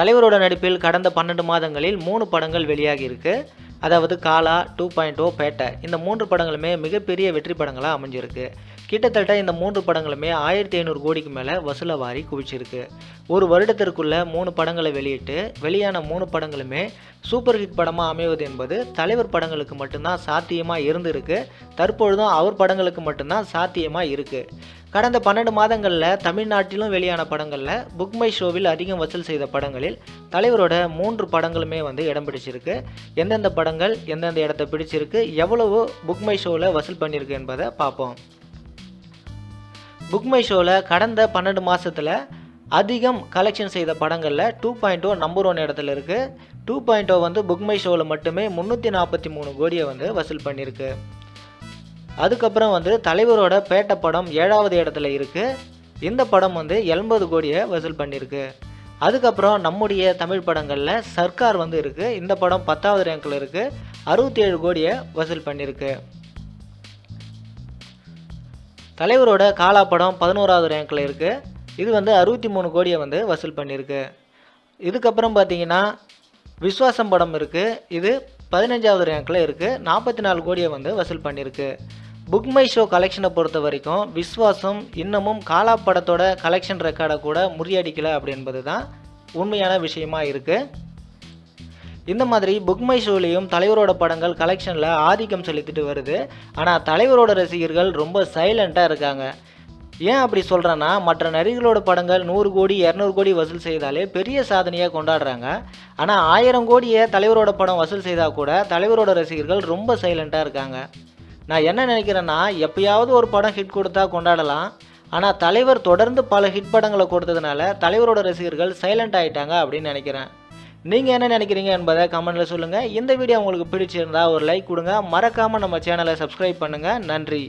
தலைவரோட நடிப்பில் கடந்த பன்னெண்டு மாதங்களில் மூணு படங்கள் வெளியாகி இருக்கு. அதாவது காலா டூ பாயிண்ட் ஓ பேட்டை. இந்த மூன்று படங்களுமே மிகப்பெரிய வெற்றி படங்களாக அமைஞ்சிருக்கு. கிட்டத்தட்ட இந்த மூன்று படங்களுமே ஆயிரத்தி ஐநூறு கோடிக்கு மேலே வசூலை வாரி குவிச்சிருக்கு. ஒரு வருடத்திற்குள்ள மூணு படங்களை வெளியிட்டு வெளியான மூணு படங்களுமே சூப்பர் ஹிட் படமாக அமைவது என்பது தலைவர் படங்களுக்கு மட்டும்தான் சாத்தியமாக இருந்திருக்கு. தற்பொழுதும் அவர் படங்களுக்கு மட்டும்தான் சாத்தியமாக இருக்குது கடந்த பன்னெண்டு மாதங்களில் தமிழ்நாட்டிலும் வெளியான படங்களில் புக்மை ஷோவில் அதிகம் வசூல் செய்த படங்களில் தலைவரோட மூன்று படங்களுமே வந்து இடம் பிடிச்சிருக்கு. எந்தெந்த படங்கள் எந்தெந்த இடத்த பிடிச்சிருக்கு எவ்வளவு புக்மை ஷோவில் வசூல் பண்ணியிருக்கு என்பதை பார்ப்போம். புக் மை ஷோவில் கடந்த பன்னெண்டு மாதத்தில் அதிகம் கலெக்ஷன் செய்த படங்களில் two point O number one இடத்துல இருக்குது டூ பாயிண்ட் ஓ oh வந்து புக் மை ஷோவில் மட்டுமே முந்நூற்றி நாற்பத்தி மூணு கோடியை வந்து வசூல் பண்ணியிருக்கு. அதுக்கப்புறம் வந்து தலைவரோட பேட்ட படம் ஏழாவது இடத்துல இருக்குது இந்த படம் வந்து எண்பது கோடியை வசூல் பண்ணியிருக்கு. அதுக்கப்புறம் நம்முடைய தமிழ் படங்களில் சர்க்கார் வந்து இருக்குது இந்த படம் பத்தாவது ரேங்கில் இருக்குது அறுபத்தி ஏழு கோடியை வசூல் பண்ணியிருக்கு. தலைவரோட காலா படம் பதினோராவது ரேங்கில் இருக்குது இது வந்து அறுபத்தி மூணு கோடியை வந்து வசூல் பண்ணியிருக்கு இதுக்கப்புறம் பார்த்தீங்கன்னா விஸ்வாசம் படம் இருக்குது இது பதினஞ்சாவது ரேங்கில் இருக்குது நாற்பத்தி நாலு கோடியை வந்து வசூல் பண்ணியிருக்கு புக் மை ஷோ கலெக்ஷனை பொறுத்த வரைக்கும் விஸ்வாசம் இன்னமும் காலா படத்தோட கலெக்ஷன் ரெக்கார்டை கூட முறியடிக்கலை அப்படின்பது தான் உண்மையான விஷயமா இருக்குது இந்த மாதிரி புக் மை ஷோலையும் தலைவரோட படங்கள் கலெக்ஷனில் ஆதிக்கம் செலுத்திட்டு வருது. ஆனால் தலைவரோட ரசிகர்கள் ரொம்ப சைலண்ட்டாக இருக்காங்க. ஏன் அப்படி சொல்கிறேன்னா மற்ற நடிகர்களோட படங்கள் நூறு கோடி இரநூறு கோடி வசூல் செய்தாலே பெரிய சாதனையாக கொண்டாடுறாங்க. ஆனால் ஆயிரம் கோடியை தலைவரோட படம் வசூல் செய்தால் கூட தலைவரோட ரசிகர்கள் ரொம்ப சைலண்ட்டாக இருக்காங்க. நான் என்ன நினைக்கிறேன்னா எப்பயாவது ஒரு படம் ஹிட் கொடுத்தா கொண்டாடலாம். ஆனால் தலைவர் தொடர்ந்து பல ஹிட் படங்களை கொடுத்ததுனால தலைவரோட ரசிகர்கள் சைலண்ட் ஆகிட்டாங்க அப்படின்னு நினைக்கிறேன். நீங்கள் என்ன நினைக்கிறீங்க என்பதை கமெண்ட்டில் சொல்லுங்கள் இந்த வீடியோ உங்களுக்கு பிடிச்சிருந்தா ஒரு லைக் கொடுங்க. மறக்காமல் நம்ம சேனலை சப்ஸ்கிரைப் பண்ணுங்கள் நன்றி.